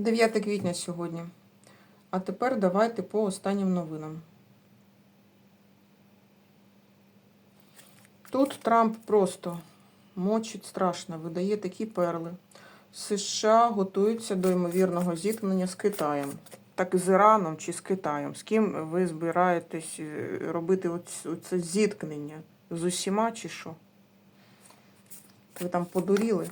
9 квітня сьогодні. А тепер давайте по останнім новинам. Тут Трамп просто мочить страшно, видає такі перли. США готуються до ймовірного зіткнення з Китаєм. Так з Іраном чи з Китаєм. З ким ви збираєтесь е, робити оце зіткнення? З усіма чи що? Ви там подуріли?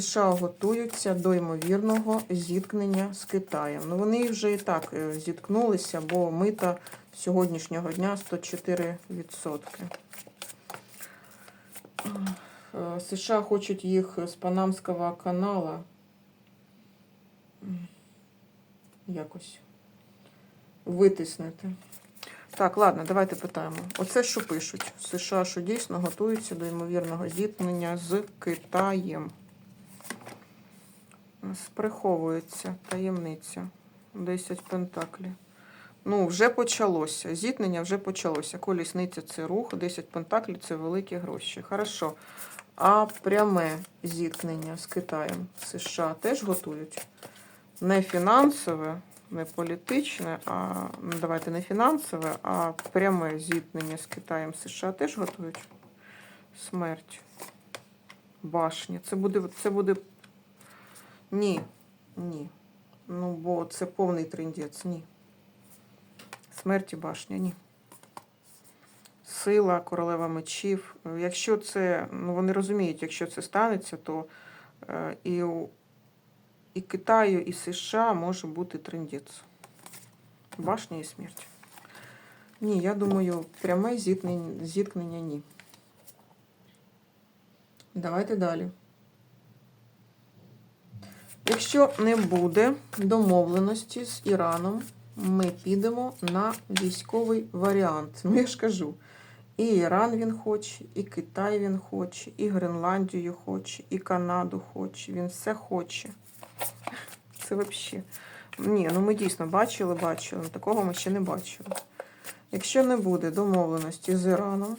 США готуються до ймовірного зіткнення з Китаєм. Ну вони вже і так е, зіткнулися, бо мита сьогоднішнього дня 104%. Е, США хочуть їх з Панамського канала якось витиснити. Так, ладно, давайте питаємо. Оце що пишуть? США, що дійсно готуються до ймовірного зіткнення з Китаєм. Приховується таємниця. 10 пентаклів. Ну, вже почалося. Зіткнення вже почалося. Колісниця це рух, 10 пентаклів це великі гроші. Хорошо. А пряме зіткнення з Китаєм США теж готують. Не фінансове, не політичне, а ну, давайте не фінансове, а пряме зіткнення з Китаєм США теж готують. Смерть. Башня. Це буде, це буде ні, ні. Ну, бо це повний трендець, ні. Смерті башня, ні. Сила, королева мечів. Якщо це, ну вони розуміють, якщо це станеться, то е, і, і Китаю, і США може бути трендець. Башня і смерть. Ні, я думаю, пряме зіткнення, зіткнення ні. Давайте далі. Якщо не буде домовленості з Іраном, ми підемо на військовий варіант. Ну, я ж кажу, і Іран він хоче, і Китай він хоче, і Гренландію хоче, і Канаду хоче. Він все хоче. Це взагалі. Ні, ну ми дійсно бачили, бачили. Такого ми ще не бачили. Якщо не буде домовленості з Іраном,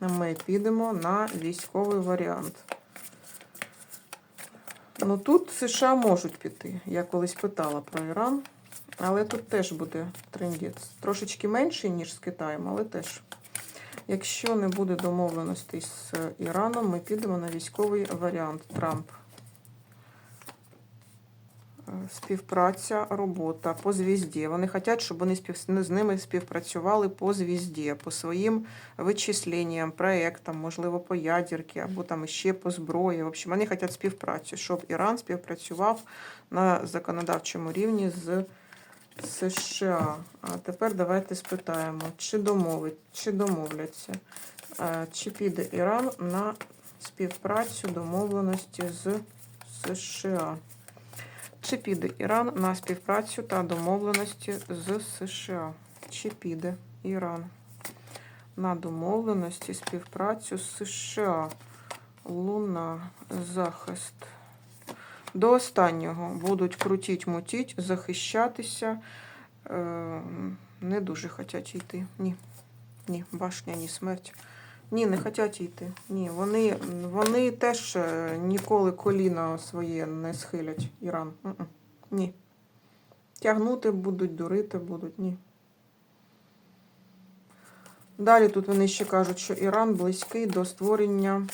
ми підемо на військовий варіант. Ну тут США можуть піти. Я колись питала про Іран, але тут теж буде трендець. Трошечки менший, ніж з Китаєм, але теж. Якщо не буде домовленостей з Іраном, ми підемо на військовий варіант Трамп. Співпраця, робота по звізді. Вони хочуть, щоб вони спів... з ними співпрацювали по звізді, по своїм вичисленням, проектам, можливо, по ядерці, або там ще по зброї. В общем, вони хочуть співпрацю, щоб Іран співпрацював на законодавчому рівні з США. А тепер давайте спитаємо, чи домовить, чи домовляться, е, чи піде Іран на співпрацю домовленості з США. Чи піде Іран на співпрацю та домовленості з США? Чи піде Іран на домовленості співпрацю з США? Луна, захист. До останнього будуть крутіть, мутіть, захищатися. Е, не дуже хочуть йти. Ні. Ні, башня, ні смерть. Ні, не хочуть йти. Ні, вони, вони теж е, ніколи коліна своє не схилять, Іран. Ні. Тягнути будуть, дурити будуть, ні. Далі тут вони ще кажуть, що Іран близький до створення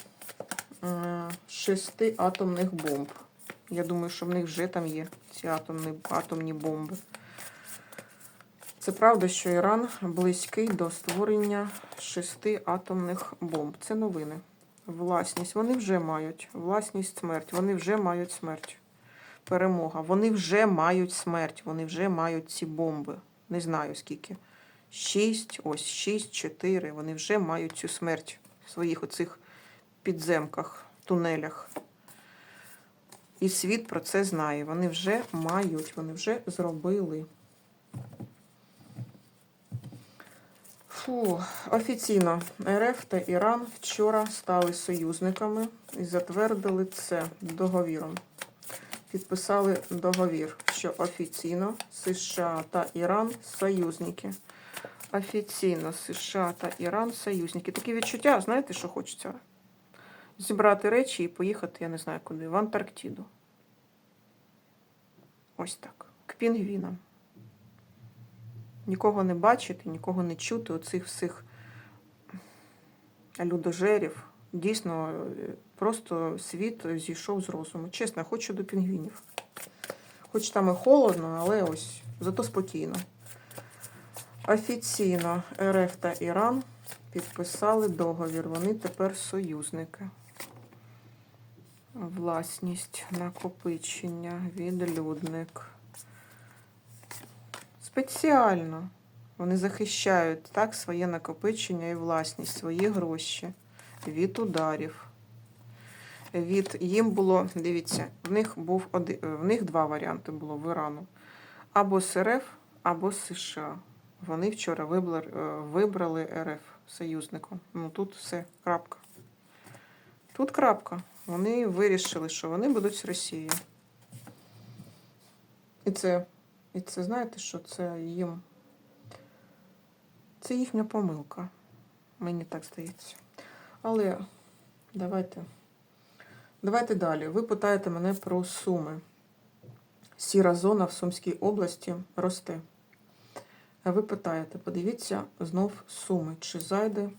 е, шести атомних бомб. Я думаю, що в них вже там є ці атомні, атомні бомби. Це правда, що Іран близький до створення шести атомних бомб. Це новини. Власність. Вони вже мають. Власність смерть. Вони вже мають смерть. Перемога. Вони вже мають смерть. Вони вже мають ці бомби. Не знаю скільки. Шість, ось шість, чотири. Вони вже мають цю смерть в своїх оцих підземках, тунелях. І світ про це знає. Вони вже мають, вони вже зробили. Фу, офіційно РФ та Іран вчора стали союзниками і затвердили це договіром. Підписали договір, що офіційно США та Іран союзники. Офіційно США та Іран союзники. Такі відчуття, знаєте, що хочеться? Зібрати речі і поїхати, я не знаю куди, в Антарктиду. Ось так. К пінгвінам. Нікого не бачити, нікого не чути, оцих всіх людожерів. Дійсно, просто світ зійшов з розуму. Чесно, хочу до пінгвінів. Хоч там і холодно, але ось зато спокійно. Офіційно РФ та Іран підписали договір. Вони тепер союзники. Власність, накопичення, відлюдник. Спеціально вони захищають так своє накопичення і власність, свої гроші від ударів. Від їм було, дивіться, в них був один, в них два варіанти було в Ірану. Або з РФ, або США. Вони вчора вибрали, вибрали РФ союзником. Ну тут все, крапка. Тут крапка. Вони вирішили, що вони будуть з Росією. І це, і це, знаєте, що це їм. Це їхня помилка. Мені так здається. Але давайте. Давайте далі. Ви питаєте мене про суми. Сіра зона в Сумській області росте. Ви питаєте, подивіться знов суми, чи зайде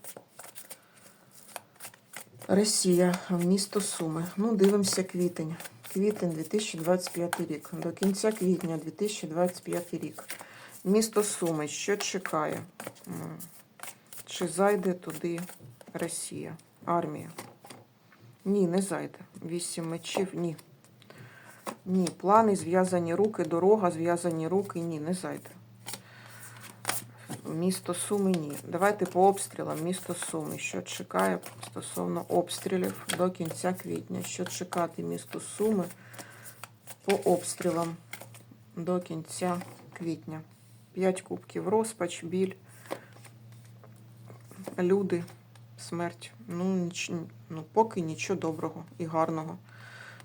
Росія в місто Суми. Ну, дивимося квітень. Квітень 2025 рік. До кінця квітня 2025 рік. Місто Суми, що чекає? Чи зайде туди Росія? Армія? Ні, не зайде. Вісім мечів, ні. Ні, плани, зв'язані руки, дорога, зв'язані руки, ні, не зайде. Місто Суми ні. Давайте по обстрілам. Місто Суми. Що чекає стосовно обстрілів до кінця квітня? Що чекати місто Суми по обстрілам до кінця квітня? П'ять кубків. Розпач, біль, люди, смерть. Ну, ніч, ну поки нічого доброго і гарного.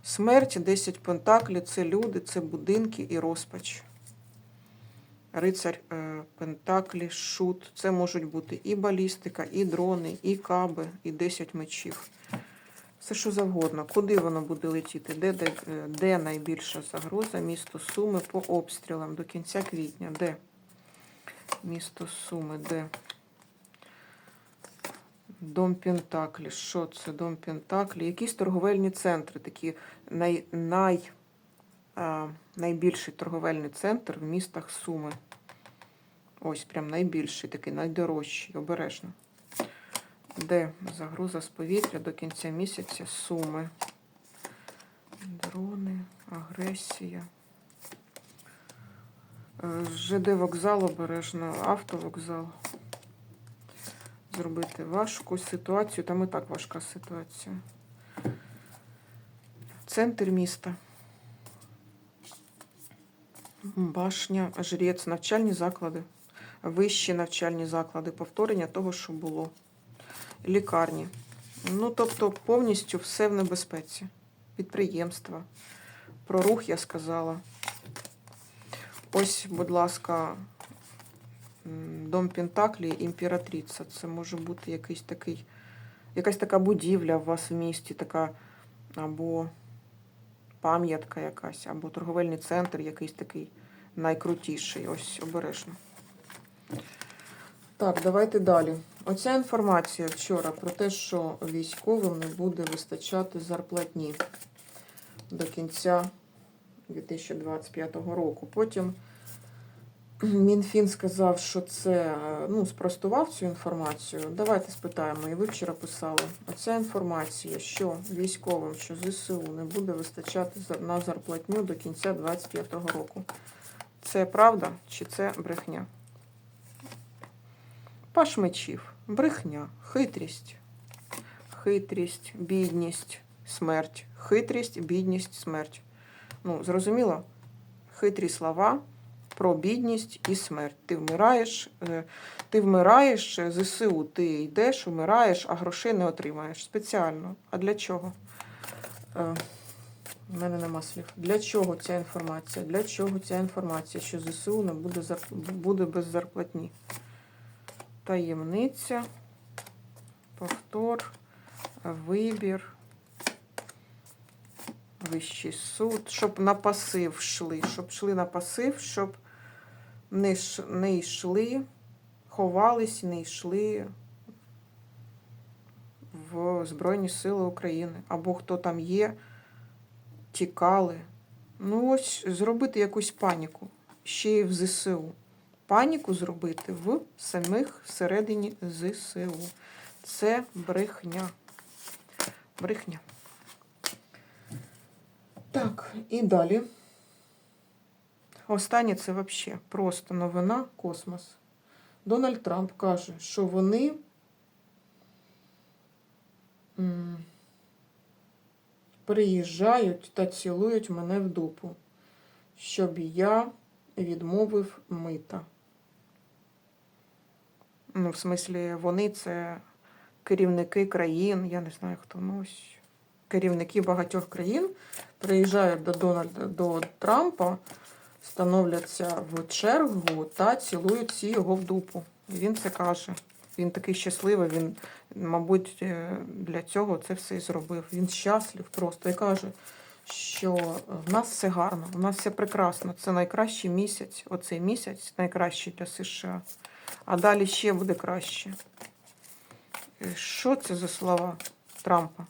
Смерть, 10 пентаклів це люди, це будинки і розпач. Рицарь е, Пентаклі, шут. Це можуть бути і балістика, і дрони, і каби, і 10 мечів. Все, що завгодно. Куди воно буде летіти? Де, де, е, де найбільша загроза? Місто Суми по обстрілам до кінця квітня. Де? Місто Суми, де? Дом Пентаклі. Що це? Дом Пентаклі. Якісь торговельні центри, такі най, най, найбільший торговельний центр в містах Суми. Ось прям найбільший, такий найдорожчий, обережно. Де загруза з повітря до кінця місяця Суми. Дрони, агресія. Е, ЖД вокзал обережно, автовокзал. Зробити важку ситуацію. Там і так важка ситуація. Центр міста. Башня, жрець, навчальні заклади, вищі навчальні заклади, повторення того, що було. Лікарні. Ну, тобто, повністю все в небезпеці. Підприємства. Про рух я сказала. Ось, будь ласка, дом Пентаклі, імператриця. Це може бути якийсь такий, якась така будівля у вас в місті, така або пам'ятка якась, або торговельний центр якийсь такий найкрутіший. Ось обережно. Так, давайте далі. Оця інформація вчора про те, що військовим не буде вистачати зарплатні до кінця 2025 року. Потім Мінфін сказав, що це ну, спростував цю інформацію. Давайте спитаємо. І ви вчора писали. Оця інформація, що військовим, що ЗСУ не буде вистачати на зарплатню до кінця 2025 року. Це правда чи це брехня? Паш мечів. Брехня, хитрість. Хитрість, бідність, смерть. Хитрість, бідність, смерть. Ну, зрозуміло? Хитрі слова про бідність і смерть. Ти вмираєш, е, ти вмираєш, е, ЗСУ, ти йдеш, вмираєш, а грошей не отримаєш. Спеціально. А для чого? У мене нема слів. Для чого ця інформація? Для чого ця інформація, що ЗСУ не буде, зарп- буде без зарплатні? Таємниця, повтор, вибір. Вищий суд, щоб на пасив йшли, щоб йшли на пасив, щоб не, ш- не йшли, ховались, не йшли в Збройні Сили України. Або хто там є, тікали. Ну, ось зробити якусь паніку. Ще й в ЗСУ. Паніку зробити в самих всередині ЗСУ. Це брехня. Брехня. Так, і далі. Останнє це взагалі просто новина космос. Дональд Трамп каже, що вони приїжджають та цілують мене в дупу, щоб я відмовив мита. Ну, в смислі, вони це керівники країн, я не знаю хто, ну керівники багатьох країн приїжджають до Дональда до Трампа, становляться в чергу та цілують всі його в дупу. І він це каже. Він такий щасливий, він, мабуть, е, для цього це все і зробив. Він щаслив просто і каже, що в нас все гарно, в нас все прекрасно. Це найкращий місяць. Оцей місяць найкращий для США. А далі ще буде краще. Е, Що це за слова Трампа?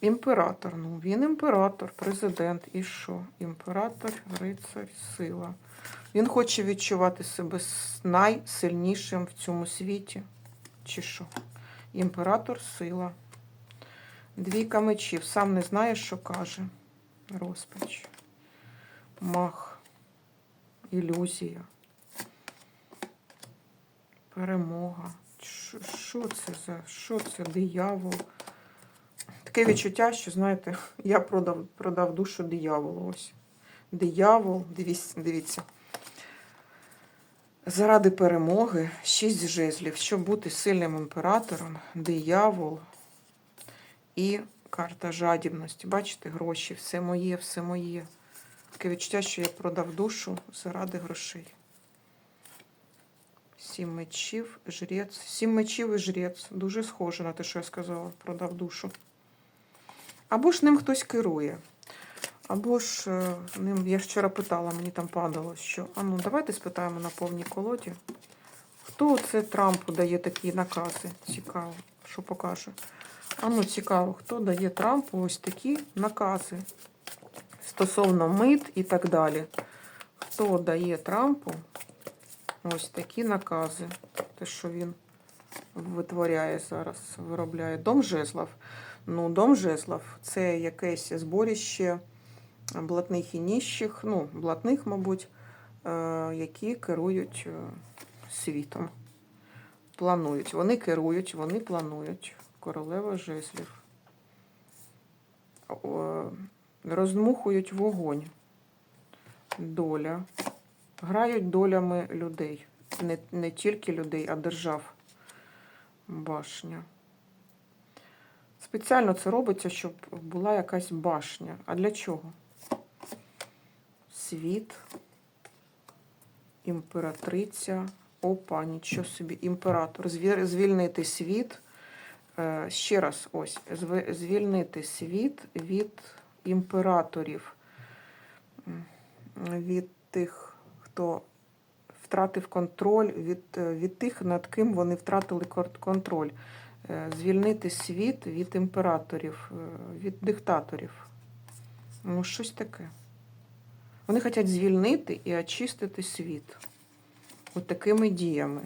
Імператор. Ну, він імператор, президент. І що? Імператор, рицар, сила. Він хоче відчувати себе найсильнішим в цьому світі. Чи що? Імператор, сила. Двійка мечів. Сам не знає, що каже. Розпач. Мах. Ілюзія. Перемога. Що- це за? Що це? Диявол. Таке відчуття, що, знаєте, я продав, продав душу дияволу. Ось. Диявол, дивіться, дивіться. Заради перемоги шість жезлів. Щоб бути сильним імператором, диявол і карта жадібності. Бачите, гроші, все моє, все моє. Таке відчуття, що я продав душу заради грошей. Сім мечів, жрець. Сім мечів і жрець. Дуже схоже на те, що я сказала, продав душу. Або ж ним хтось керує. Або ж е, ним, я вчора питала, мені там падало, що. А ну, давайте спитаємо на повній колоді. Хто це Трампу дає такі накази? Цікаво, що покаже. А ну, цікаво, хто дає Трампу ось такі накази стосовно мит і так далі. Хто дає Трампу ось такі накази? Те, що він витворяє зараз, виробляє. Дом жезлов. Ну, дом жезлов це якесь зборіще блатних і ніщих, ну, блатних, мабуть, е, які керують е, світом. Планують. Вони керують, вони планують. Королева жезлів. О, Роздмухують вогонь. Доля. Грають долями людей. Не, не тільки людей, а держав. Башня. Спеціально це робиться, щоб була якась башня. А для чого? Світ, імператриця. Опа, нічого собі, імператор. Звільнити світ. Е, Ще раз, ось, звільнити світ від імператорів, від тих, хто втратив контроль, від, е, від тих, над ким вони втратили контроль. Е, Звільнити світ від імператорів, від диктаторів. Ну, щось таке. Вони хочуть звільнити і очистити світ. От такими діями.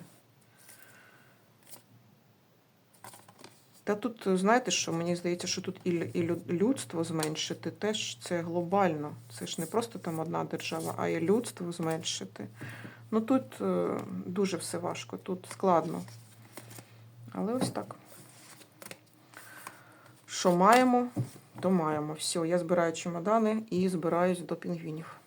Та тут, знаєте що, мені здається, що тут і лю- і лю- людство зменшити теж це глобально. Це ж не просто там одна держава, а і людство зменшити. Ну тут е, дуже все важко, тут складно. Але ось так. Що маємо, то маємо. Все, я збираю чемодани і збираюсь до пінгвінів.